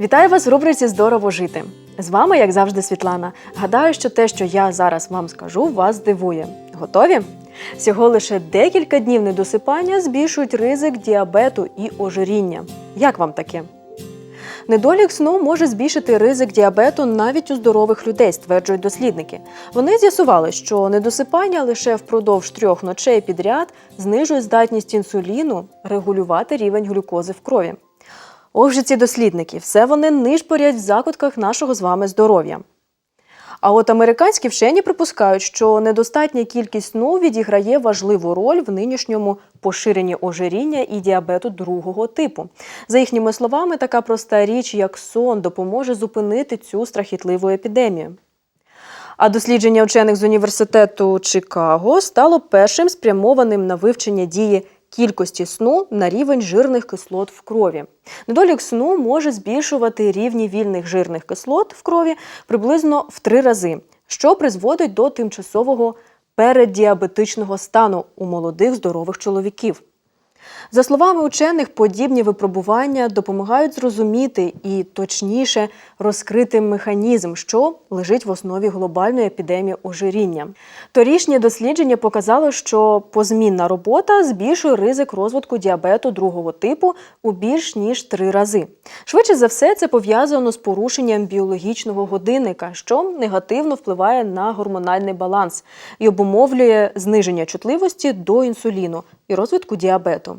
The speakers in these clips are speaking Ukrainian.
Вітаю вас в рубриці Здорово жити. З вами, як завжди, Світлана. Гадаю, що те, що я зараз вам скажу, вас здивує. Готові? Всього лише декілька днів недосипання збільшують ризик діабету і ожиріння. Як вам таке? Недолік сну може збільшити ризик діабету навіть у здорових людей, стверджують дослідники. Вони з'ясували, що недосипання лише впродовж трьох ночей підряд знижує здатність інсуліну регулювати рівень глюкози в крові. Ох ці дослідники, все вони нишпорять в закутках нашого з вами здоров'я. А от американські вчені припускають, що недостатня кількість сну відіграє важливу роль в нинішньому поширенні ожиріння і діабету другого типу. За їхніми словами, така проста річ, як сон, допоможе зупинити цю страхітливу епідемію. А дослідження вчених з університету Чикаго стало першим спрямованим на вивчення дії кількості сну на рівень жирних кислот в крові. Недолік сну може збільшувати рівні вільних жирних кислот в крові приблизно в три рази, що призводить до тимчасового переддіабетичного стану у молодих здорових чоловіків. За словами учених, подібні випробування допомагають зрозуміти і точніше розкрити механізм, що лежить в основі глобальної епідемії ожиріння. Торішнє дослідження показало, що позмінна робота збільшує ризик розвитку діабету другого типу у більш ніж три рази. Швидше за все, це пов'язано з порушенням біологічного годинника, що негативно впливає на гормональний баланс і обумовлює зниження чутливості до інсуліну і розвитку діабету.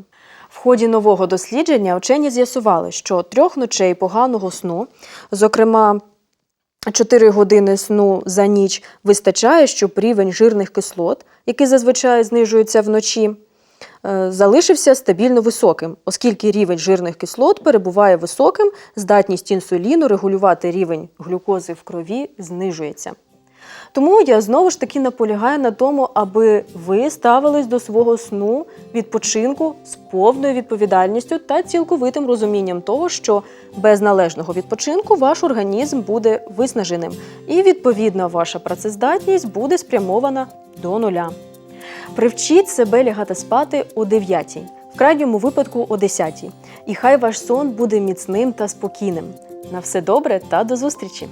В ході нового дослідження вчені з'ясували, що трьох ночей поганого сну, зокрема 4 години сну за ніч, вистачає, щоб рівень жирних кислот, який зазвичай знижується вночі, е, залишився стабільно високим, оскільки рівень жирних кислот перебуває високим, здатність інсуліну регулювати рівень глюкози в крові знижується. Тому я знову ж таки наполягаю на тому, аби ви ставились до свого сну відпочинку з повною відповідальністю та цілковитим розумінням того, що без належного відпочинку ваш організм буде виснаженим, і відповідно ваша працездатність буде спрямована до нуля. Привчіть себе лягати спати о 9, в крайньому випадку о 10. І хай ваш сон буде міцним та спокійним. На все добре та до зустрічі!